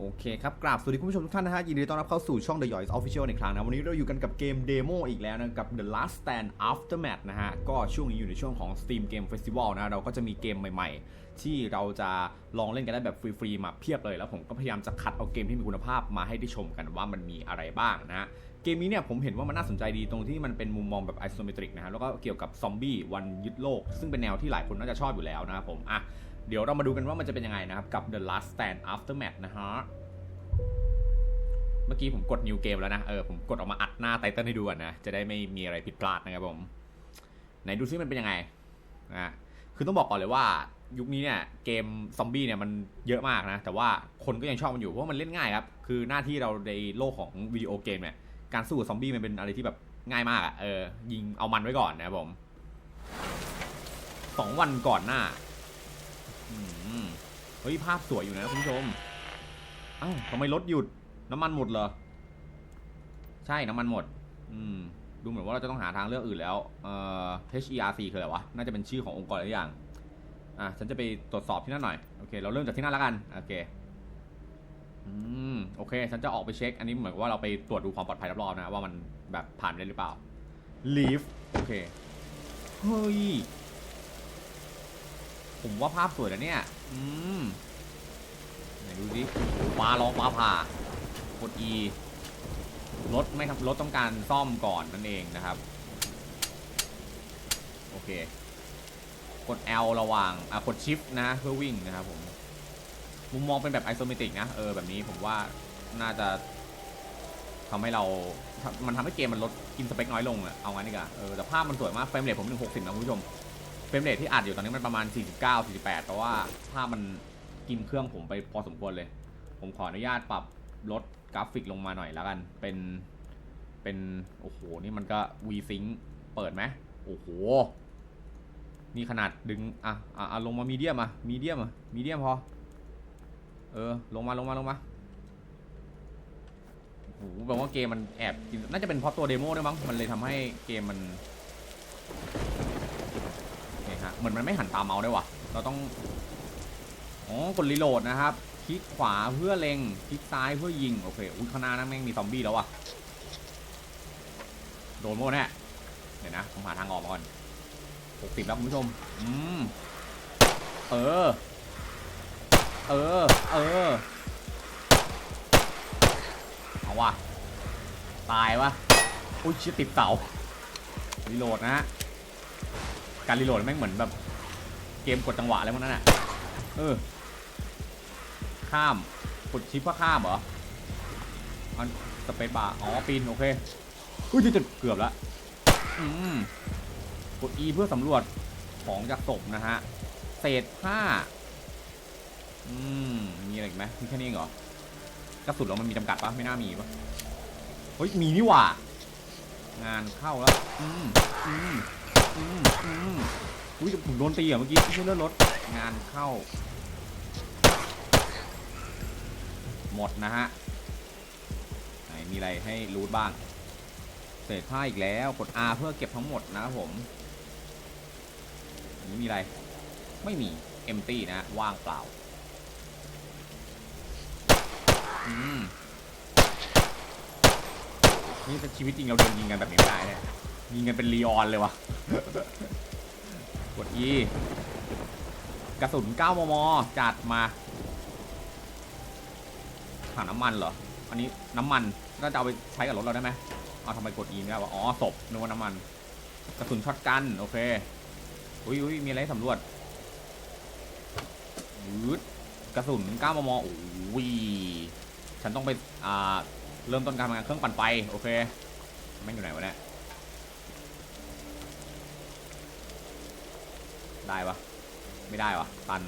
โอเคครับ กราบสวัสดีคุณผู้ชมทุกท่านนะฮะ ยินดีต้อนรับเข้าสู่ช่อง The Yoys Official ในครั้งนะ วันนี้เราอยู่กันกับเกมเดโมอีกแล้วนะกับ The Last Stand Aftermath นะฮะ ก็ช่วงนี้อยู่ในช่วงของ Steam Game Festival นะ เราก็จะมีเกมใหม่ ๆ ที่เราจะลองเล่นกันได้แบบฟรีๆ มาเพียบเลย แล้วผมก็พยายามจะคัดเอาเกมที่มีคุณภาพมาให้ได้ชมกันว่ามันมีอะไรบ้างนะฮะเกมนี้เนี่ยผมเห็นว่ามันน่าสนใจดีตรงที่มันเป็นมุมมองแบบ isometric นะฮะแล้วก็เกี่ยวกับซอมบี้วันยึดโลก ซึ่งเป็นแนวที่หลายคนน่าจะชอบอยู่แล้วนะครับผมอะ เดี๋ยวเรามาดูกันว่ามันจะเป็นยังไงนะครับ กับ The Last Stand Aftermath นะฮะ เมื่อกี้ผมกด new game แล้วนะ เออ ผมกดออกมาอัดหน้าไตเติ้ลให้ดูก่อนนะ จะได้ไม่มีอะไรผิดพลาดนะครับผม ไหนดูซิมันเป็นยังไงนะคือต้องบอกก่อนเลยว่ายุคนี้เนี่ยเกมซอมบี้เนี่ยมันเยอะมากนะ แต่ว่าคนก็ยังชอบมันอยู่เพราะมันเล่นง่ายครับ คือหน้าที่เราในโลกของวิดีโอเกมเนี่ยการสู้กับซอมบี้มันเป็นอะไรที่แบบง่ายมากอะเออยิงเอามันไว้ก่อนนะครับผมสองวันก่อนหน้า เฮ้ยภาพสวยอยู่นะคุณผู้ชม เอ้าทำไมรถหยุด น้ำมันหมดเหรอ ใช่น้ำมันหมด อืม ดูเหมือนว่าเราจะต้องหาทางเลือกอื่นแล้ว เอ่อ HERC คืออะไรวะ น่าจะเป็นชื่อขององค์กรอะไรอย่าง อะ ฉันจะไปตรวจสอบที่นั่นหน่อย โอเค เราเริ่มจากที่นั่นแล้วกัน โอเค อืม โอเค ฉันจะออกไปเช็ค อันนี้เหมือนว่าเราไปตรวจดูความปลอดภัยรอบๆนะ ว่ามันแบบผ่านได้หรือเปล่า leave โอเค เฮ้ย ผมว่าภาพสวยนะเนี่ย อืมไหนดูดิฟ้าร้องฟ้าผ่ากด E รถไม่ทำรถต้องการซ่อมก่อนนั่นเองนะครับ โอเค กด L ระหว่างอะกด Shift นะเพื่อวิ่งนะครับผม มุมมองเป็นแบบไอโซเมตริกนะ เออ แบบนี้ผมว่าน่าจะทำให้เราทำมันทำให้เกมมันลดกินสเปคน้อยลงอะเอางั้นดีกว่าเออแต่ภาพมันสวยมากเฟรมเรทผมถึง60นะคุณผู้ชม เฟรมเรทที่อัดอยู่ตอนนี้มันประมาณ 49 48แต่ว่าภาพมันกินเครื่องผมไปพอสมควรเลย ผมขออนุญาตปรับลดกราฟิกลงมาหน่อยแล้วกัน เป็น เป็น โอ้โห นี่มันก็ V-Sync เปิดไหมโอ้โห นี่ขนาดดึง อะ อะอะลงมามีเดียมอะมีเดียมอะมีเดียมพอ เออ ลงมา ลงมา ลงมาโอ้โหแปลว่าเกมมันแอบ น่าจะเป็นเพราะตัวเดโมด้วยมั้ง มันเลยทำให้เกมมัน เหมือนมันไม่หันตามเมาส์ได้วยวะเราต้องอ๋อกดรีโหลดนะครับ คลิกขวาเพื่อเล็ง คลิกซ้ายเพื่อยิง โอเคอุ้ยข้างหน้านั่นแม่งมีซอมบี้แล้ววะโดนโม่แน่เดี๋ยวนะ ผมหาทางออกก่อนหกสิบแล้วคุณผู้ชม อืม เออ เออ เออ เอาวะ ตายวะอุ้ยชิติดเสารีโหลดนะฮะ การรีโหลดแม่งเหมือนแบบ เกมกดจังหวะอะไรพวกนั้นอะ เออ ข้าม กดชิปเพื่อข้ามเหรออันสเปซบาร์ อ๋อ ปีน โอเค อุ้ยจะเกือบแล้วอืมกด E เพื่อสำรวจของจากศพนะฮะ เศษผ้า อืม มีอะไรอีกไหมมีแค่นี้เองเหรอกระสุนเรามันมีจำกัดปะไม่น่ามีปะเฮ้ย มีนี่หว่า งานเข้าแล้ว อืม อืม อืมอืมอุ้ยผมโดนตีอะเมื่อกี้ไม่ใช่เลื่อนรถงานเข้า หมดนะฮะ ไหนมีอะไรให้รูทบ้าง เศษผ้าอีกแล้ว กด R เพื่อเก็บทั้งหมดนะครับผมนี้มีอะไร ไม่มี empty นะ ว่างเปล่า อืมนี่เป็นชีวิตจริงเราเดินยิงกันแบบนี้ไม่ได้เนี่ย ยิงกันเป็นลีออนเลยวะกด E กระสุน 9 มม จัดมาถังน้ำมันเหรอ อันนี้น้ำมันน่าจะเอาไปใช้กับรถเราได้ไหมเอาทำไมกด E ไม่ได้วะ อ๋อศพนึกว่าน้ำมัน กระสุนช็อตกัน โอเค อุ้ยอุ้ยมีอะไรสำรวจยืดกระสุน 9 มม โอ้ย ฉันต้องไป อ่า เริ่มต้นการทำงานเครื่องปั่นไฟ โอเคแม่งอยู่ไหนวะเนี่ย ได้ปะไม่ได้วะตัน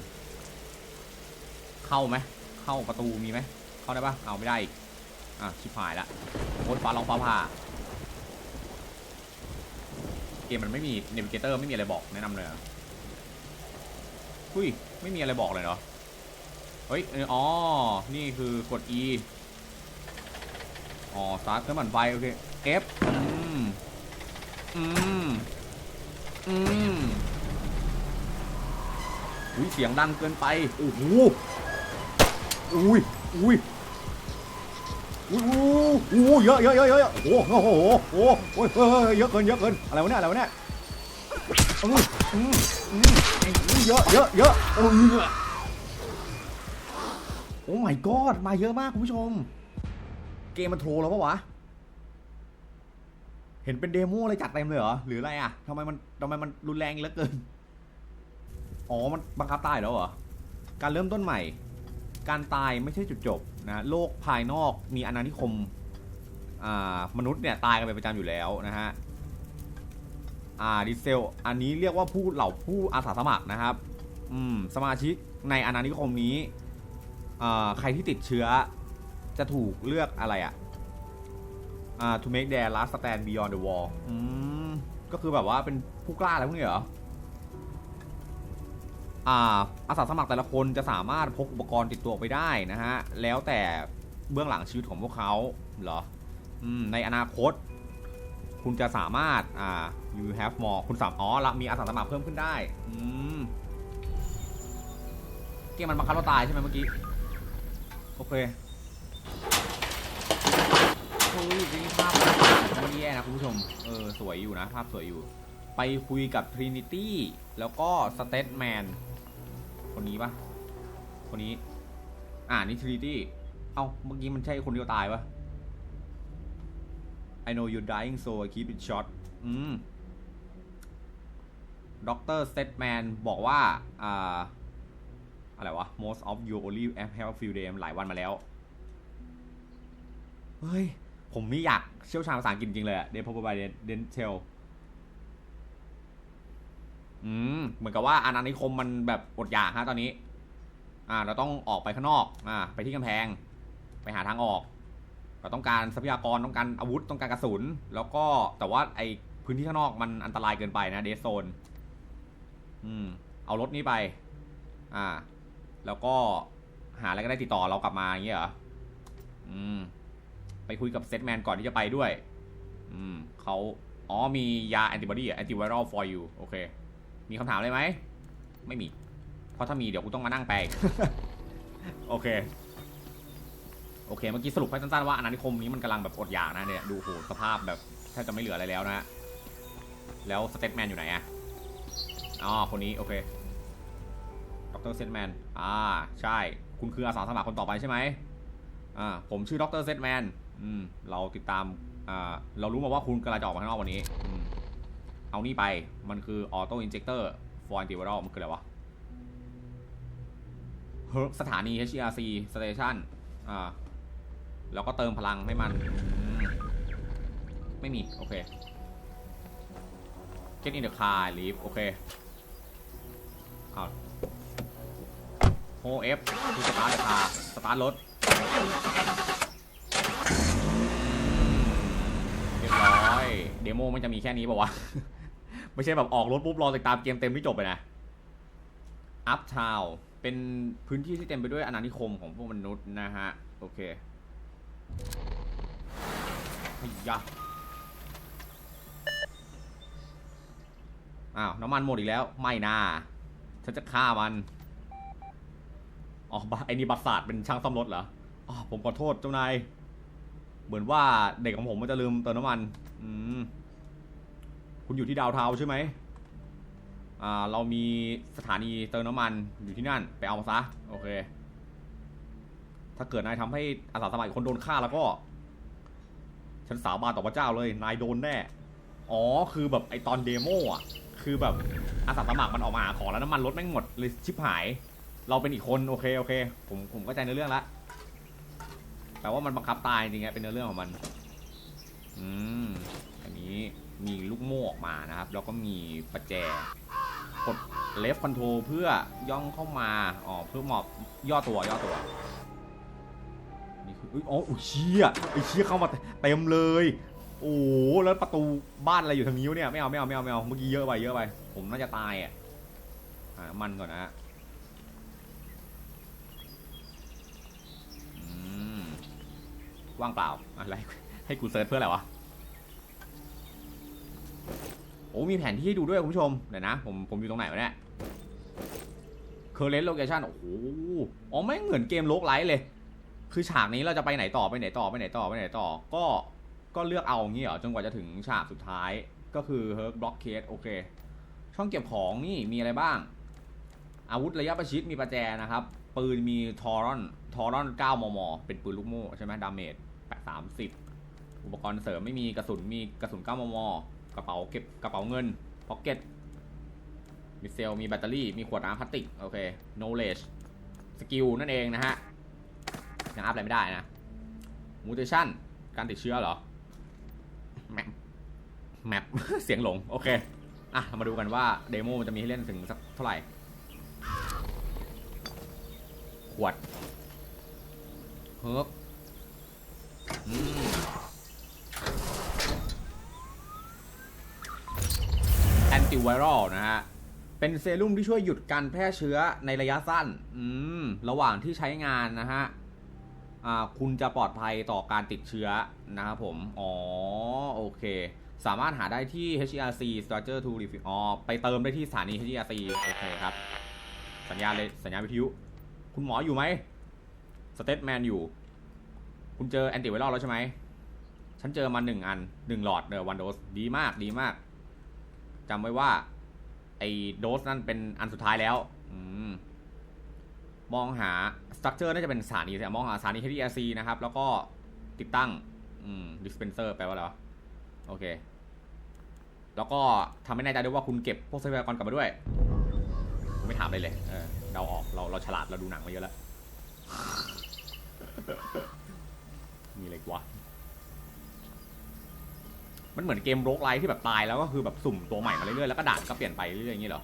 เข้าไหมเข้าประตูมีไหมเข้าได้ปะเอาไม่ได้อีกอะชิบหายละโคตรฟ้าร้องฟ้าผ่าเกมมันไม่มีเนวิเกเตอร์ไม่มีอะไรบอกแนะนำเลยอะหุ้ยไม่มีอะไรบอกเลยเหรอเฮ้ยอออ๋อ นี่คือกด E อ๋อสตาร์ทเครื่องบันไฟโอเค F อืม อืม อืม อุ้ยเสียงดังเกินไปโอ้โหอุ้ยอุ้ยอู้อู้เยอะเยอะเยอะเยอะโอ้โหโอ้โหโอ้โหโอ้ยเฮ้ยเยอะเกินเยอะเกินอะไรวะเนี่ยอะไรวะเนี่ยอืมอืมอืมอืมเยอะเยอะเยอะเออโอ้ my god มาเยอะมากคุณผู้ชม เกมมันโทรแล้วปะวะ เห็นเป็นเดโมอะไรจัดเต็มเลยเหรอ หรืออะไรอะทำไมมันทำไมมันรุนแรงเหลือเกิน อ๋อ มันบังคับตายแล้วเหรอ การเริ่มต้นใหม่ การตายไม่ใช่จุดจบนะโลกภายนอกมีอาณานิคมอ่ามนุษย์เนี่ยตายกันเป็นประจำอยู่แล้วนะฮะอ่าดิเซล อันนี้เรียกว่าผู้เหล่าผู้อาสาสมัครนะครับ อืม สมาชิกในอาณานิคมนี้อ่าใครที่ติดเชื้อจะถูกเลือกอะไรอะอ่า to make their last stand beyond the wall อืม ก็คือแบบว่าเป็นผู้กล้าอะไรพวกนี้เหรอ อาอาสาสมัครแต่ละคนจะสามารถพกอุปกรณ์ติดตัวไปได้นะฮะ แล้วแต่เบื้องหลังชีวิตของพวกเขาเหรออในอนาคต คุณจะสามารถอ่า you have more คุณสามอ๋อละมีอาสาสมัครเพิ่มขึ้นได้ อืม เกมมันบังคับเราตายใช่ไหมเมื่อกี้ โอเคโอ้ยนี่ภาพไม่ได้แย่นะคุณผู้ชม เออ สวยอยู่นะ ภาพสวยอยู่ ไปคุยกับ Trinity แล้วก็ Statman คนนี้ปะคนนี้ อ่านี่ Trinity เอ้า เมื่อกี้มันใช่คนเดียวตายปะ I know you're dying so I keep it short อืมดร Statman บอกว่า อ่า อะไรวะ most of you only have a few days หลายวันมาแล้ว เฮ้ย ผมนี่อยากเชี่ยวชาญภาษาอังกฤษจริงเลยอะ They probably didn't a l อืมเหมือนกับว่าอาณานิคมมันแบบอดอยากฮะตอนนี้ อ่า เราต้องออกไปข้างนอก อ่า ไปที่กำแพง ไปหาทางออก เราต้องการทรัพยากรต้องการอาวุธต้องการกระสุน แล้วก็แต่ว่าไอพื้นที่ข้างนอกมันอันตรายเกินไปนะเดซโซน อืม เอารถนี้ไป อ่า แล้วก็หาอะไรก็ได้ติดต่อเรากลับมาอย่างเงี้ยเหรอ อืม ไปคุยกับเซตแมนก่อนที่จะไปด้วย อืมเขาอ๋อมียาแอนติบอดีแอนติไวรัล for you โอเค มีคำถามอะไรไหม ไม่มี เพราะถ้ามีเดี๋ยวกูต้องมานั่งแปลอีกโอเค โอเค เมื่อกี้สรุปให้สั้นๆว่าอาณานิคมนี้มันกำลังแบบอดอยากนะเนี่ย ดูโหสภาพแบบแทบจะไม่เหลืออะไรแล้วนะฮะแล้วสเตทแมนอยู่ไหนอะอ๋อ คนนี้ โอเคดรเซตแมน อ่า ใช่ คุณคืออาสาสมัครคนต่อไปใช่ไหมอ่า ผมชื่อดรเซตแมน อืม เราติดตาม อ่า เรารู้มาว่าคุณกำลังจะออกมาข้างนอกวันนี้ อืม เอานี่ไปมันคือออโต้อินเจคเตอร์ฟอร์ n ติว r รมันคืออะไรวะเฮ้สถานี HRC Station อ่า แล้วก็เติมพลังให้มัน ไม่มี โอเค Get in the car leave โอเคเอาโฮเอฟคือสตาร์ทเดคาสตาร์ทรถเรียบร้อย เดโมมันจะมีแค่นี้ป่าวะ ไม่ใช่แบบออกรถปุ๊บรอติดตามเกมเต็มที่จบไปนะอัพทาวเป็นพื้นที่ที่เต็มไปด้วยอาณานิคมของพวกมนุษย์นะฮะ โอเคไอยะอ้าว น้ำมันหมดอีกแล้ว ไม่น่าฉันจะฆ่ามันอ๋อไอ้นี่บัตรศาสตร์เป็นช่างซ่อมรถเหรออ๋อผมขอโทษเจ้านาย เหมือนว่าเด็กของผมมันจะลืมเติมน้ำมัน อืม คุณอยู่ที่ดาวเทาใช่ไหมอ่าเรามีสถานีเติมน้ำมันอยู่ที่นั่น ไปเอามาซะโอเค ถ้าเกิดนายทำให้อาสาสมัครคนโดนฆ่าแล้วก็ ฉันสาบานต่อพระเจ้าเลยนายโดนแน่ อ๋อคือแบบไอตอนเดโมอะ คือแบบอาสาสมัครมันออกมาหาของแล้วน้ำมันรถแม่งหมดเลยชิบหาย เราเป็นอีกคนโอเคโอเค ผมผมเข้าใจในเรื่องละแต่ว่ามันบังคับตายจริงๆเป็นเนื้อเรื่องของมัน อืม อันนี้ มีลูกโม่ออกมานะครับ แล้วก็มีประแจกด left control เพื่อย่องเข้ามาอ๋อเพื่อหมอบย่อตัวย่อตัวนี่คืออุ๊ยอ๋ออุ้ยเชี่ยไอ้เชี่ยเข้ามาเต็มเลย โอ้แล้วประตูบ้านอะไรอยู่ทางนี้วเนี่ยไม่เอาไม่เอาไม่เอาไม่เอาเมื่อกี้เยอะไปเยอะไป ผมน่าจะตายอะหามันก่อนนะฮะอืมว่างเปล่าอะไรให้กูเซิร์ชเพื่ออะไรวะ โอ้มีแผนที่ให้ดูด้วยคุณผู้ชมเดี๋ยวนะ ผมผมอยู่ตรงไหนวะเนี่ย current location โอ้โหอ๋อไม่งเหมือนเกมโลกไลท์เลย คือฉากนี้เราจะไปไหนต่อไปไหนต่อไปไหนต่อไปไหนต่อ ก็ก็เลือกเอาอย่างงี้เหรอจนกว่าจะถึงฉากสุดท้ายก็คือเฮิร์กบล็อกเคสโอเค ช่องเก็บของนี่มีอะไรบ้าง อาวุธระยะประชิดมีประแจนะครับ ปืนมีทอรอนทอรอน 9 มม เป็นปืนลูกโม่ใช่ไหมดาเมจ 8 30 อุปกรณ์เสริมไม่มีกระสุนมีกระสุน 9 มม กระเป๋าเก็บกระเป๋าเงินพ็อกเก็ตมีเซลมีแบตเตอรี่ มีขวดน้ำพลาสติก โอเค knowledge สกิลนั่นเองนะฮะ ยังอัพอะไรไม่ได้นะ mutation การติดเชื้อเหรอ แมปแมปเสียงหลง โอเค อะเรามาดูกันว่าเดโมมันจะมีให้เล่นถึงสักเท่าไหร่ ขวด เฮิร์บอืมแอน ติไวรัลนะฮะ เป็นเซรุ่มที่ช่วยหยุดการแพร่เชื้อในระยะสั้น อืม ระหว่างที่ใช้งานนะฮะ อ่า คุณจะปลอดภัยต่อการติดเชื้อนะครับผม อ๋อ โอเค สามารถหาได้ที่ HERC Structure to Refill อ๋อ ไปเติมได้ที่สถานี HERC โอเคครับ สัญญาณเลยสัญญาณวิทยุ คุณหมออยู่ไหม สเตทแมนอยู่ คุณเจอแอนติไวรัลแล้วใช่ไหมฉันเจอมาหนึ่งอันหนึ่งหลอดเดอวันโดสดีมากดีมาก จำไว้ว่า ไอ้โดสนั่นเป็นอันสุดท้ายแล้วอมมองหาสตรัคเจอร์น่าจะเป็นสถานีแต่มองหาสถานี HDRC นะครับ แล้วก็ติดตั้งอืม dispenser แปลว่าอะไรวะโอเค แล้วก็ทำให้แน่ใจด้วยว่าคุณเก็บพวกทรัพยากรกลับมาด้วยไม่ถามเลยเลยเออเดาออกเราเราฉลาดเราดูหนังมาเยอะแล้ว มีอะไรกวะ มันเหมือนเกมโรกไลท์ที่แบบตายแล้วก็คือแบบสุ่มตัวใหม่มาเรื่อยๆแล้วก็ด่านก็เปลี่ยนไปเรื่อยๆอย่างนี้เหรอ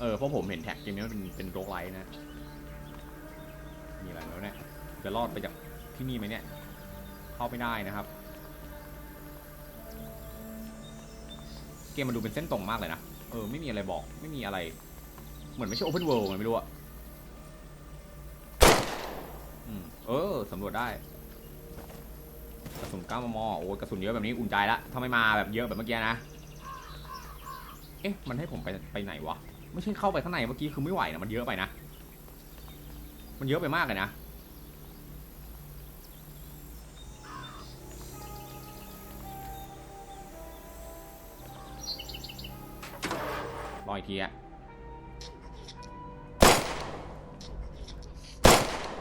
เออเพราะผมเห็นแท็กเกมนี้มันเป็นเป็นโรกไลท์นะ มีอะไรแล้วเนี่ย จะรอดไปจากที่นี่ไหมเนี่ย เข้าไม่ได้นะครับ เกมมันดูเป็นเส้นตรงมากเลยนะ เออไม่มีอะไรบอกไม่มีอะไร เหมือนไม่ใช่ Open World ไงไม่รู้อะเออสำรวจได้ กระสุน9มมโอ้ยกระสุนเยอะแบบนี้อุ่นใจละถ้าไม่มาแบบเยอะแบบเมื่อกี้นะ เอ๊ะ มันให้ผมไปไปไหนวะ ไม่ใช่เข้าไปข้างในเมื่อกี้คือไม่ไหวนะ มันเยอะไปนะ มันเยอะไปมากเลยนะรออีกทีอะ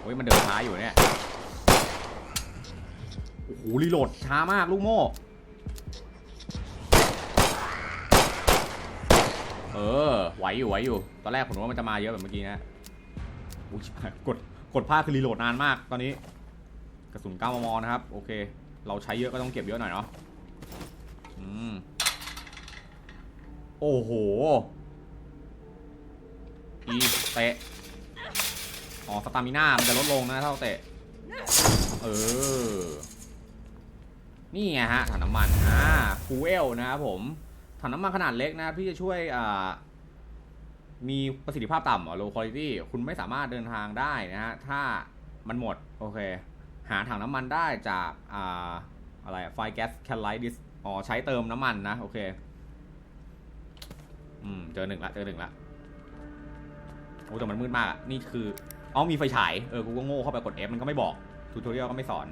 โอ้ยมันเดินช้าอยู่เนี่ย โหรีโหลดช้ามากลูกโม่เออไหวอยู่ไหวอยู่ ตอนแรกผมว่ามันจะมาเยอะแบบเมื่อกี้นะอุ้ยกดกดพลาคือรีโหลดนานมากตอนนี้ กระสุน9มมนะครับ โอเค เราใช้เยอะก็ต้องเก็บเยอะหน่อยเนาะอืมโอ้โหอีเตะอ๋อสตามิน่ามันจะลดลงนะถ้าเราเตะ เออ นี่ไงฮะถังน้ำมันอ่าฟูเอลนะครับผมถังน้ำมันขนาดเล็กนะที่จะช่วยอ่ามีประสิทธิภาพต่ำ low quality คุณไม่สามารถเดินทางได้นะฮะ ถ้ามันหมด โอเค หาถังน้ำมันได้จากอ่าอะไรไฟแก๊สแคลไลท์ดิสอ๋อ ใช้เติมน้ำมันนะ โอเค อืม เจอหนึ่งละ เจอหนึ่งละ โอ้แต่มันมืดมากอะนี่คือ อ๋อมีไฟฉาย เออ กูก็โง่เข้าไปกด F มันก็ไม่บอกทูทอเรียลก็ไม่สอน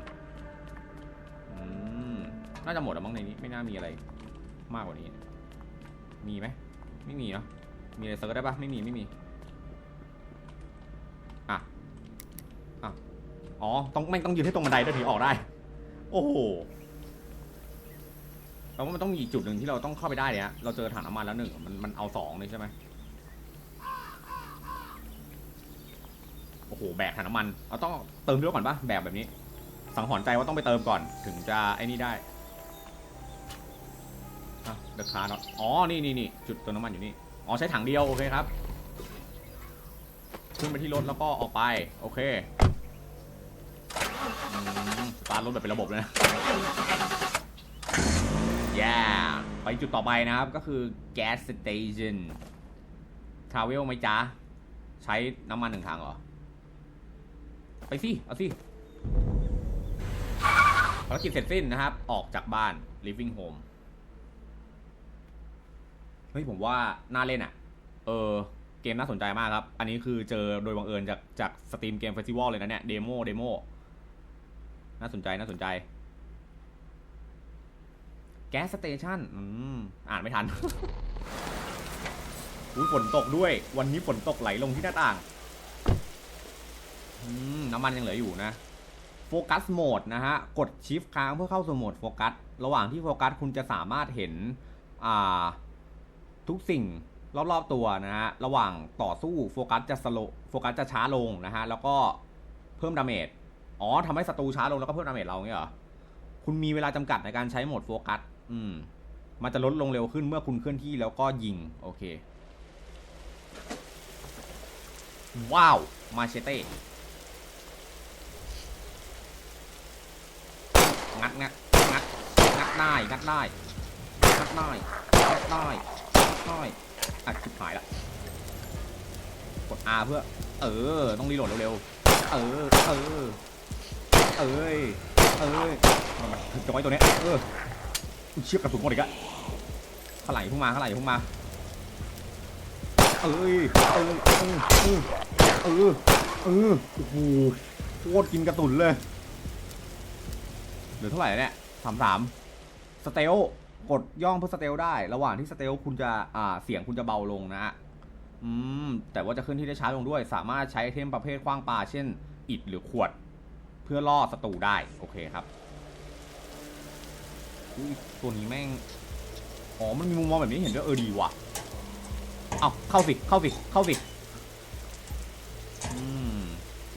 น่าจะหมดแล้วมั้งในนี้ไม่น่ามีอะไรมากกว่านี้ มีไหมไม่มีเนาะมีอะไรเซิร์ชได้ปะไม่มีไม่มีอะอะอ๋อต้องไม่งต้องยืนให้ตรงบันไดด้วยถึงออกได้ โอ้โหแปลว่ามันต้องมีอีกจุดหนึ่งที่เราต้องเข้าไปได้เนี่ยเราเจอถังน้ำมันแล้วหนึ่งมันมันเอาสองเลยใช่ไหมโอ้โหแบกถังน้ำมันเอาต้องเติมด้วยก่อนปะแบกแบบนี้ สังหรณ์ใจว่าต้องไปเติมก่อนถึงจะไอ้นี่ได้ เดอะคาร์นะอ๋อ นี่นี่นี่จุดเติมน้ำมันอยู่นี่ อ๋อ ใช้ถังเดียว โอเคครับ ขึ้นไปที่รถแล้วก็ออกไป โอเคอสตาร์ทรถแบบเป็นระบบเลยนะแย่ไปจุดต่อไปนะครับ ก็คือ gas station travel ไหมจ๊ะ ใช้น้ำมันหนึ่งถังเหรอ ไปสิ เอาสิภารกิจเสร็จสิ้นนะครับ ออกจากบ้าน living home ฮ้ยผมว่าน่าเล่นอะ เออเกมน่าสนใจมากครับ อันนี้คือเจอโดยบังเอิญจากจากสตรีมเกมเฟสติวัลเลยนะเนี่ย เดโมเดโมน่าสนใจน่าสนใจ แก๊สสเตชันอืม อ่านไม่ทันอุ้ยฝนตกด้วย วันนี้ฝนตกไหลลงที่หน้าต่างอืมน้ำมันยังเหลืออยู่นะ โฟกัสโหมดนะฮะ กดชิฟค้างเพื่อเข้าสู่โหมดโฟกัส ระหว่างที่โฟกัสคุณจะสามารถเห็น อ่า ทุกสิ่งรอบๆตัวนะฮะระหว่างต่อสู้โฟกัสจะสโลโฟกัสจะช้าลงนะฮะแล้วก็เพิ่มดาเมจอ๋อทำให้ศัตรูช้าลงแล้วก็เพิ่มดาเมจเราเงี้ยเหรอคุณมีเวลาจำกัดในการใช้โหมดโฟกัสอืมมันจะลดลงเร็วขึ้นเมื่อคุณเคลื่อนที่แล้วก็ยิง โอเค ว้าว มาเชเต้ งัดงัดงัดงัดได้ งัดได้ งัดได้งัดได้ งัดได้อะชิบหายละ กด R เพื่อ เออ ต้องรีโหลดเร็วๆ เออ เออ เอ้ย เอ้ยมันจอยตัวเนี้ย เออ เชือกกระสุนหมดอีกอะข้างหลพุ่งมาข้างหลพุ่งมา เอ้ย เออเออเออเออเออโอ้โหโคตรกินกระสุนเลย เหลือเท่าไหร่เนี่ยสามสามสเตล กดย่องเพื่อสเตลได้ ระหว่างที่สเตลคุณจะอ่าเสียงคุณจะเบาลงนะฮะอืม แต่ว่าจะขึ้นที่ได้ช้าลงด้วย สามารถใช้ไอเทมประเภทคว้างปลาเช่น อิฐหรือขวด เพื่อล่อศัตรูได้ โอเคครับอุ๊ยตัวนี้แม่ง อ๋อ มันมีมุมมองแบบนี้เห็นด้วยเออดีว่ะ เอาเข้าสิ เข้าสิ เข้าสิ อืม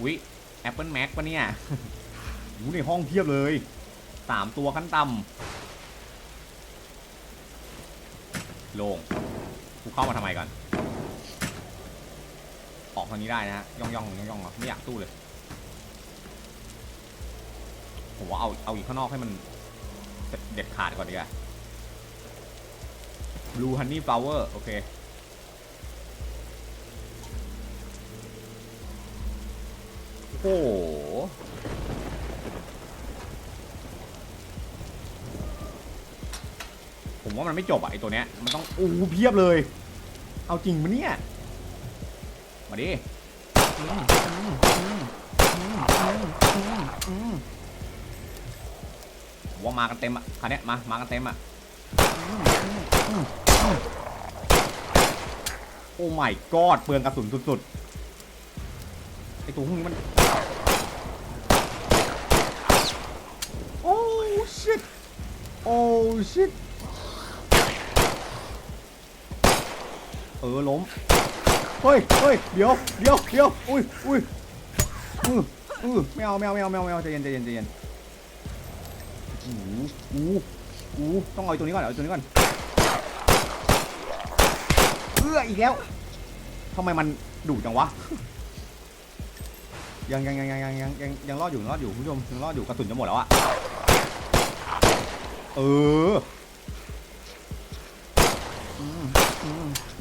อุ๊ย Apple Mac ปะเนี่ยอยู่ในห้องเทียบเลยสามตัวขั้นต่ำ โล่งกูเข้ามาทำไมก่อน ออกทางนี้ได้นะฮะ ย่องย่องย่องย่องไม่อยากสู้เลยผมว่าเอาเอาอีกข้างนอกให้มันเด็ดขาดก่อนดีกว่า Blue Honey Flower โอเคโอ้โห ผม ว่ามันไม่จบอะไอตัวเนี้ยมันต้องโอ้เพียบเลย เอาจริงมะเนี่ยมาดิว่ามากันเต็มอะคันเนี้ยมามากันเต็มอะอืมอืมอืมอืมโอ้ my god เปลืองกระสุนสุดๆไอตัวพวกนี้มันโอ้ shit โอ้ shit เออล้มเฮ้ยเฮ้ยเดี๋ยวเดี๋ยวเดี๋ยวอุ้ยอุ้ยอืออือไม่เอาไม่เอาไม่เอาไม่เอาไม่เอาใจเย็นใจเย็นใจเย็นอู้อู้อู้ต้องเอาไอ้ตัวนี้ก่อนเอาไอ้ตัวนี้ก่อนเอื้ออีกแล้วทำไมมันดุจังวะยังยังยังยังยังยังยังยังรอดอยู่รอดอยู่คุณผู้ชมยังรอดอยู่กระสุนจะหมดแล้วอะเออ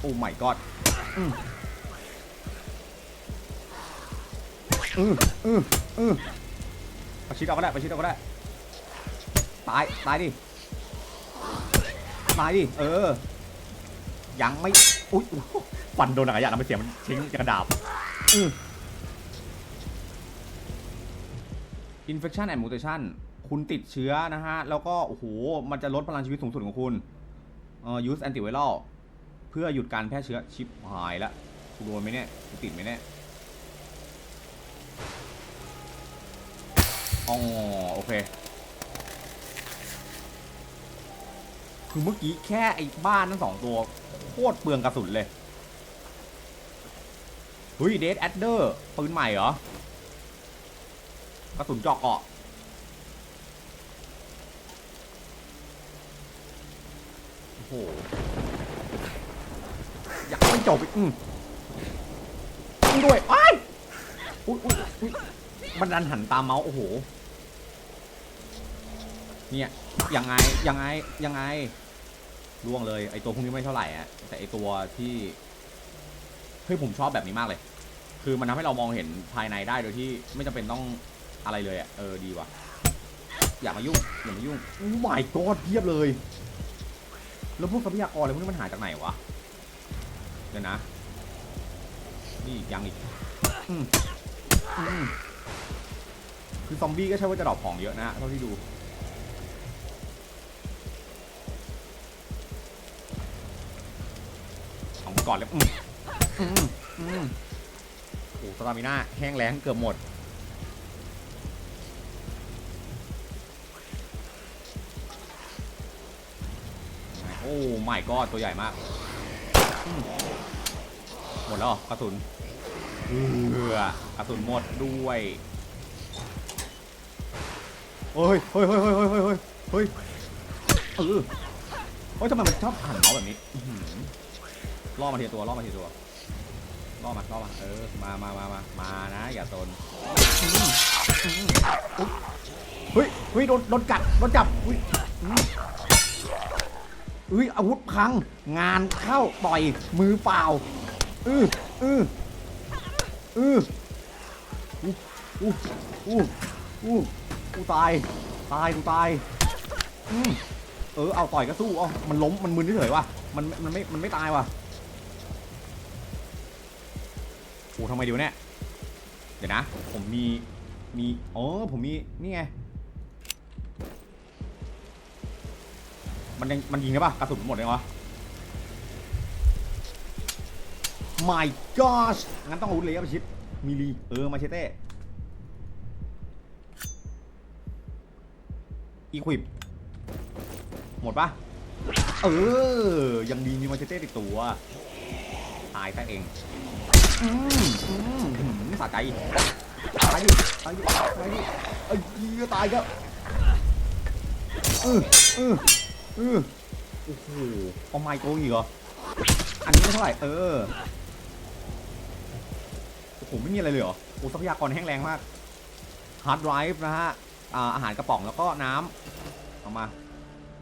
โอ้ my god อืมอืมอืมอืมประชิดเอาก็ได้ประชิดเอาก็ได้ ตาย ตายดิ ตายดิ เออ ยังไม่ อุ๊ยฟันโดนอะไรอย่างนั้นไม่เสียงมันทิ้งกระดาบอืม Infection and Mutation คุณติดเชื้อนะฮะ แล้วก็ โอ้โห มันจะลดพลังชีวิตสูงสุดของคุณเอ่อ use antiviral เพื่อหยุดการแพร่เชื้อชิปหายละกูโดนไหมเนี่ยกูติดไหมเนี่ยอ๋อโอเค คือเมื่อกี้แค่ไอ้บ้านทั้งสองตัว โคตรเปลืองกระสุนเลยเฮ้ยเดดแอดเดอร์ปืนใหม่เหรอ กระสุนเจาะเกาะโอ้โห ไม่จบอีกอืมด้วยไอ้ายอุ้ยอุ้ยอุ้ยมันดันหันตามเมาส์โอ้โห เนี่ยยังไงยังไงยังไงล่วงเลยไอตัวพวกนี้ไม่เท่าไหร่อะแต่ไอตัวที่เฮ้ยผมชอบแบบนี้มากเลย คือมันทำให้เรามองเห็นภายในได้โดยที่ไม่จำเป็นต้องอะไรเลยอะเออดีว่ะอย่ามายุ่งอย่ามายุ่งโอ้ my god เพียบเลย แล้วพวกทรัพยากรอะไรพวกนี้มันหาจากไหนวะ เดี๋ยวนะ นี่ยังอีกอืมอืมคือซอมบี้ก็ใช่ว่าจะดรอปของเยอะนะเท่าที่ดู ของก่อนเลยอืมอืมอืมโอ้สตามิน่าแห้งแล้งเกือบหมดโอ้ไม่ก็ตัวใหญ่มาก หมดแล้วเหอกระสุนเพื่อกระสุนหมดด้วยโอ้ยเฮ้ยเฮ้ยเฮ้ยเฮ้ยเฮ้ยเฮ้ยเฮ้ยเออโอ้ยทำไมมันชอบหันเมาแบบนี้ล่อมาทีลตัวล่อมาทีลตัวล่อมาล่อมาเออมามามามามานะ อย่าตนเฮ้ยเฮ้ยโดนโดนกัดโดนจับอุ้ย อุ้ยอาวุธพัง งานเข้าต่อยมือเปล่า อื้ออื้ออืออู้อู้อู้อู้กูตาย ตายกูตายอืมเออเอาต่อยก็สู้เอ๋อมันล้มมันมึนเฉยว่ะมันมันไม่มันไม่ตายว่ะโอ้ทำไมเดี๋ยวเนี่ยเดี๋ยวนะ ผมมีมีอ๋อผมมีนี่ไง มันยังมันยิงได้ปะกระสุนหมดเลยวะ my gosh งั้นต้องอาวุธเลยอะประชิดมีลีเออมาเชเต้อีควิปหมดปะเออ ยังดีมีมาเชเต้ติดตัว ตายซะเอง อืมอืมหืมสะใจตายดิตายดิตายดิไอ้เหี้ยตายก็เออเออ ออโอ้โหเอาไมค์โกงอีกเหรอ อันนี้ไม่เท่าไหร่ เออ โอ้โห ไม่มีอะไรเลยเหรอ โอ้ทรัพยากรแห้งแรงมาก ฮาร์ดไดรฟ์นะฮะอ่าอาหารกระป๋องแล้วก็น้ำเอามา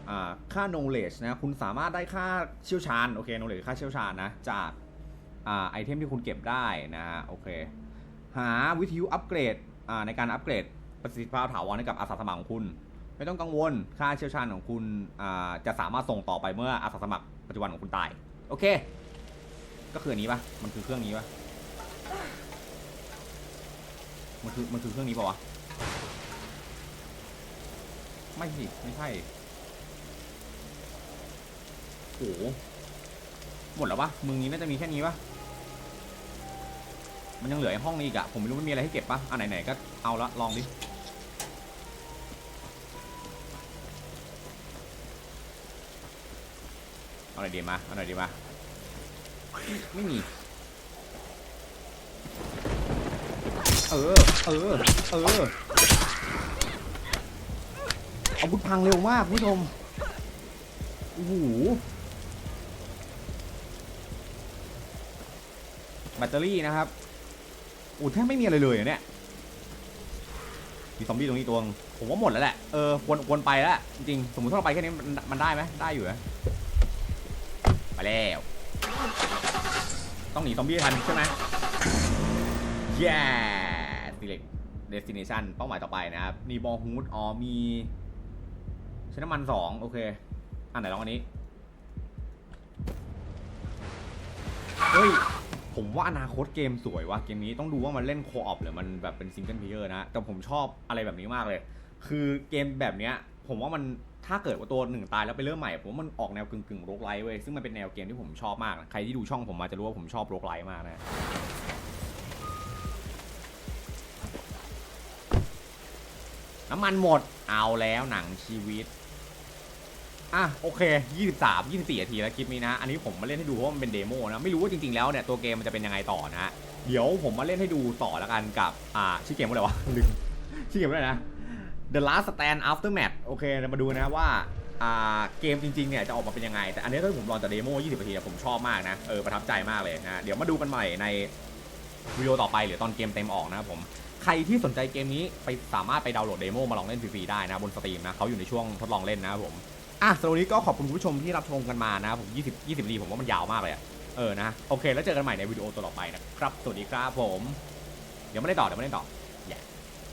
อ่า ค่า knowledge นะ คุณสามารถได้ค่าเชี่ยวชาญ โอเค knowledge ค่าเชี่ยวชาญนะ จาก อ่า ไอเทมที่คุณเก็บได้นะฮะ โอเค หาวิทยุอัปเกรด อ่า ในการอัปเกรดประสิทธิภาพถาวรให้กับอาสาสมัครของคุณ ไม่ต้องกังวลค่าเชี่ยวชาญของคุณจะสามารถส่งต่อไปเมื่ออาสาสมัครปัจจุบันของคุณตาย โอเค ก็คืออันนี้ปะมันคือเครื่องนี้ปะมันคือมันคือเครื่องนี้ปะวะไม่สิไม่ใช่โอ้โหหมดแล้วปะมึงนี้น่าจะมีแค่นี้ปะมันยังเหลือไอ้ห้องนี้อีกอะผมไม่รู้มันมีอะไรให้เก็บปะอะไหนๆก็เอาละลองดิ เอาหน่อยดีมาเอาหน่อยดีมาไม่มี เออ เออ เออ เอาวุธพังเร็วมากคุณผู้ชมโอ้โหแบตเตอรี่นะครับโอ้แทบไม่มีอะไรเลยเนี่ย มีซอมบี้ตรงนี้ตัวงผมว่าหมดแล้วแหละ เออควรควรไปแล้ว จริง สมมติถ้าเราไปแค่นี้มันมันได้ไหมได้อยู่นะ ไปแล้ว ต้องหนีซอมบี้ทันใช่ไหม yeah select destination เป้าหมายต่อไปนะครับมีบอลฮูดอ๋อมีใช้น้ำมันสองโอเค อันไหนลองอันนี้ เฮ้ย ผมว่าอนาคตเกมสวยว่ะเกมนี้ต้องดูว่ามันเล่นโคออปหรือมันแบบเป็นซิงเกิลเพลเยอร์นะ แต่ผมชอบอะไรแบบนี้มากเลย คือเกมแบบเนี้ย ผมว่ามัน ถ้าเกิดว่าตัวหนึ่งตายแล้วไปเริ่มใหม่ผมว่ามันออกแนวกึ่งกึ่งโรกไลท์เว้ยซึ่งมันเป็นแนวเกมที่ผมชอบมากนะใครที่ดูช่องผมมาจะรู้ว่าผมชอบโรกไลท์มากนะน้ำมันหมดเอาแล้วหนังชีวิตอะโอเค 23 24นาทีแล้วคลิปนี้นะ อันนี้ผมมาเล่นให้ดูเพราะมันเป็นเดโมนะ ไม่รู้ว่าจริงๆแล้วเนี่ย ตัวเกมมันจะเป็นยังไงต่อนะ เดี๋ยวผมมาเล่นให้ดูต่อแล้วกันกับ อ่าชื่อเกมว่าอะไรวะลืมชื่อเกมว่าอะไรนะ The Last Stand After Match โอเคเรามาดูนะว่าอ่าเกมจริงๆเนี่ยจะออกมาเป็นยังไง แต่อันนี้ถ้าผมลองจากเดโม 20นาทีผมชอบมากนะ เออประทับใจมากเลยนะ เดี๋ยวมาดูกันใหม่ในวิดีโอต่อไปหรือตอนเกมเต็มออกนะครับผม ใครที่สนใจเกมนี้ไปสามารถไปดาวน์โหลดเดโมมาลองเล่นฟรีๆได้นะบนสตรีมนะเขาอยู่ในช่วงทดลองเล่นนะครับผม อะสำหรับวันนี้ก็ขอบคุณผู้ชมที่รับชมกันมานะครับผม 20 20นาทีผมว่ามันยาวมากเลยอะเออนะ โอเค แล้วเจอกันใหม่ในวิดีโอตัวต่อไปนะครับ สวัสดีครับผม เดี๋ยวไม่ได้ต่อ เดี๋ยวไม่ได้ต่อ